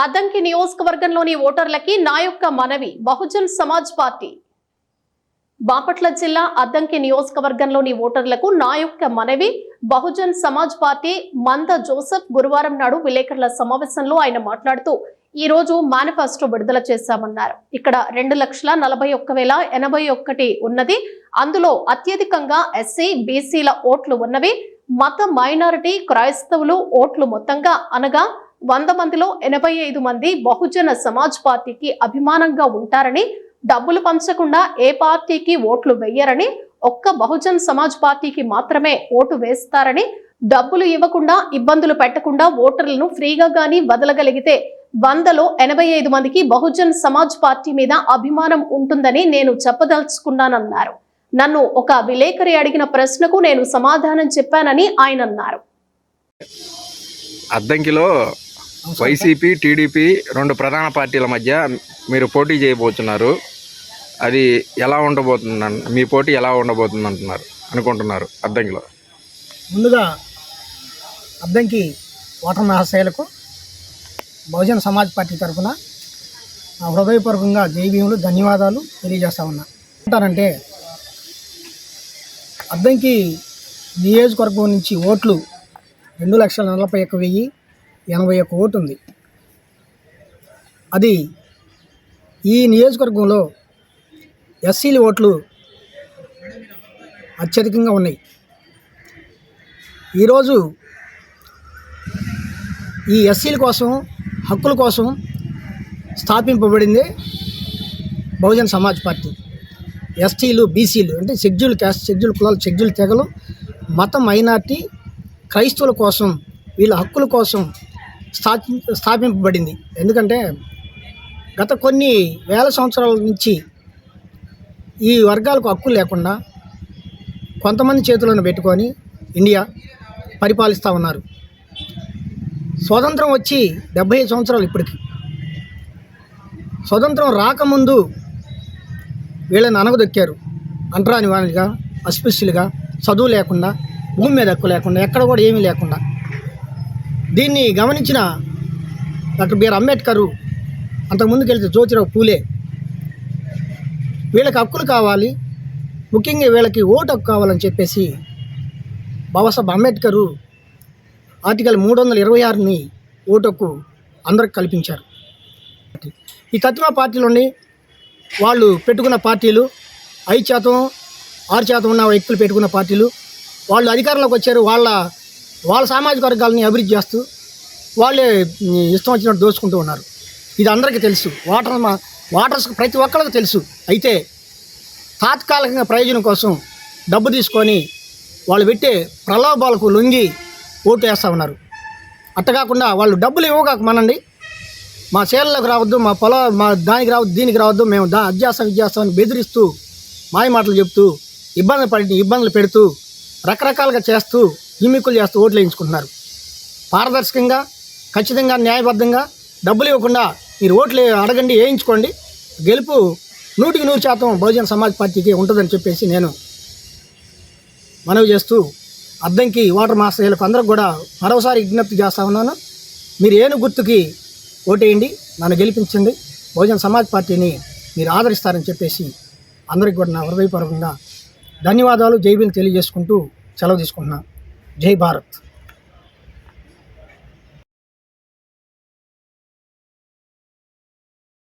అద్దంకి నియోజకవర్గంలోని ఓటర్లకి నా యొక్క మనవి బహుజన్ సమాజ్ పార్టీ. బాపట్ల జిల్లా అద్దంకి నియోజకవర్గంలోని ఓటర్లకు నా యొక్క మనవి బహుజన్ సమాజ్ పార్టీ మంద జోసెఫ్ గురువారం నాడు విలేకరుల సమావేశంలో ఆయన మాట్లాడుతూ ఈ రోజు మేనిఫెస్టో విడుదల చేశామన్నారు. ఇక్కడ రెండు లక్షల నలభై ఒక్క వేల ఎనభై ఒక్కటి ఉన్నది. అందులో అత్యధికంగా ఎస్సీ బీసీల ఓట్లు ఉన్నవి. మత మైనారిటీ క్రైస్తవులు ఓట్లు మొత్తంగా అనగా వంద మందిలో ఎనభై ఐదు మంది బహుజన సమాజ్ పార్టీకి అభిమానంగా ఉంటారని డబ్బులు పంచకుండా ఏ పార్టీకి ఓట్లు వెయ్యరని ఒక్క బహుజన్ సమాజ్ పార్టీకి మాత్రమే ఓటు వేస్తారని డబ్బులు ఇవ్వకుండా ఇబ్బందులు పెట్టకుండా ఓటర్లను ఫ్రీగా గాని వదలగలిగితే వందలో ఎనభై ఐదు మందికి బహుజన్ సమాజ్ పార్టీ మీద అభిమానం ఉంటుందని నేను చెప్పదలుచుకున్నానన్నారు. నన్ను ఒక విలేకరి అడిగిన ప్రశ్నకు నేను సమాధానం చెప్పానని ఆయన అన్నారు. అద్దంకిలో వైసీపీ టీడీపీ రెండు ప్రధాన పార్టీల మధ్య మీరు పోటీ చేయబోతున్నారు. అది ఎలా ఉండబోతుంది మీ పోటీ ఎలా ఉండబోతుంది అంటున్నారు అనుకుంటున్నారు అద్దంకిలో? ముందుగా అద్దంకి ఓటర్ మహాశయులకు బహుజన సమాజ్ పార్టీ తరఫున నా హృదయపూర్వకంగా జైవీములు ధన్యవాదాలు తెలియజేస్తా ఉన్నా. అంటారంటే అద్దంకి నియోజకవర్గం నుంచి ఓట్లు రెండు లక్షల నలభై ఒక్క వెయ్యి ఎనభై ఒక్క ఓటు ఉంది అది ఈ నియోజకవర్గంలో ఎస్సీల ఓట్లు అత్యధికంగా ఉన్నాయి. ఈరోజు ఈ ఎస్సీల కోసం హక్కుల కోసం స్థాపింపబడింది బహుజన్ సమాజ్ పార్టీ. ఎస్టీలు బీసీలు అంటే షెడ్యూల్ క్యాస్ట్ షెడ్యూల్ కులాలు షెడ్యూల్ తెగలు మత మైనార్టీ క్రైస్తవుల కోసం వీళ్ళ హక్కుల కోసం స్థాపి స్థాపింపబడింది. ఎందుకంటే గత కొన్ని వేల సంవత్సరాల నుంచి ఈ వర్గాలకు హక్కులు లేకుండా కొంతమంది చేతులను పెట్టుకొని ఇండియా పరిపాలిస్తూ ఉన్నారు. స్వతంత్రం వచ్చి డెబ్భై ఐదు సంవత్సరాలు ఇప్పటికి. స్వతంత్రం రాకముందు వీళ్ళని అనగదొక్కారు అంటరాని వానిగా అస్పృశ్యులుగా చదువు లేకుండా భూమి మీద హక్కు లేకుండా ఎక్కడ కూడా ఏమీ లేకుండా. దీన్ని గమనించిన డాక్టర్ బిఆర్ అంబేద్కరు అంతకుముందుకు వెళ్తే జ్యోతిరావు పూలే. వీళ్ళకి హక్కులు కావాలి ముఖ్యంగా వీళ్ళకి ఓటు హక్కు కావాలని చెప్పేసి బాబాసాహెబ్ అంబేద్కరు ఆర్టికల్ మూడు వందల ఇరవై ఆరుని ఓటు హక్కు అందరికి కల్పించారు. ఈ తత్వ పార్టీలోని వాళ్ళు పెట్టుకున్న పార్టీలు ఐదు శాతం ఆరు శాతం ఉన్న వ్యక్తులు పెట్టుకున్న పార్టీలు వాళ్ళు అధికారంలోకి వచ్చారు వాళ్ళ వాళ్ళ సామాజిక వర్గాలని అభివృద్ధి చేస్తూ వాళ్ళే ఇష్టం వచ్చినట్టు దోచుకుంటూ ఉన్నారు. ఇది అందరికీ తెలుసు. వాటర్ మా వాటర్స్ ప్రతి ఒక్కరికి తెలుసు. అయితే తాత్కాలికంగా ప్రయోజనం కోసం డబ్బు తీసుకొని వాళ్ళు పెట్టే ప్రలోభాలకు లొంగి ఓటు వేస్తూ ఉన్నారు. అట్ట కాకుండా వాళ్ళు డబ్బులు ఇవ్వగాక మనండి మా చేలలోకి రావద్దు మా పొల మా దానికి రావద్దు దీనికి రావద్దు మేము దా అధ్యాసం విద్యాసం అని బెదిరిస్తూ మాయ మాటలు చెప్తూ ఇబ్బంది పడి ఇబ్బందులు పెడుతూ రకరకాలుగా చేస్తూ గిమ్మిక్కులు చేస్తూ ఓట్లు వేయించుకుంటున్నారు. పారదర్శకంగా ఖచ్చితంగా న్యాయబద్ధంగా డబ్బులు ఇవ్వకుండా మీరు ఓట్లు అడగండి వేయించుకోండి. గెలుపు నూటికి నూరు శాతం బహుజన సమాజ్ పార్టీకి ఉంటుందని చెప్పేసి నేను మనవి చేస్తూ అద్దంకి ఓటర్ మాస్టర్లకు అందరికి కూడా మరోసారి విజ్ఞప్తి చేస్తా ఉన్నాను. మీరు ఏను గుర్తుకి ఓటేయండి నన్ను గెలిపించండి. బహుజన సమాజ్ పార్టీని మీరు ఆదరిస్తారని చెప్పేసి అందరికి కూడా నా హృదయపూర్వకంగా ధన్యవాదాలు జై భీమ్ తెలియజేసుకుంటూ సెలవు తీసుకుంటున్నాను జై భారత్.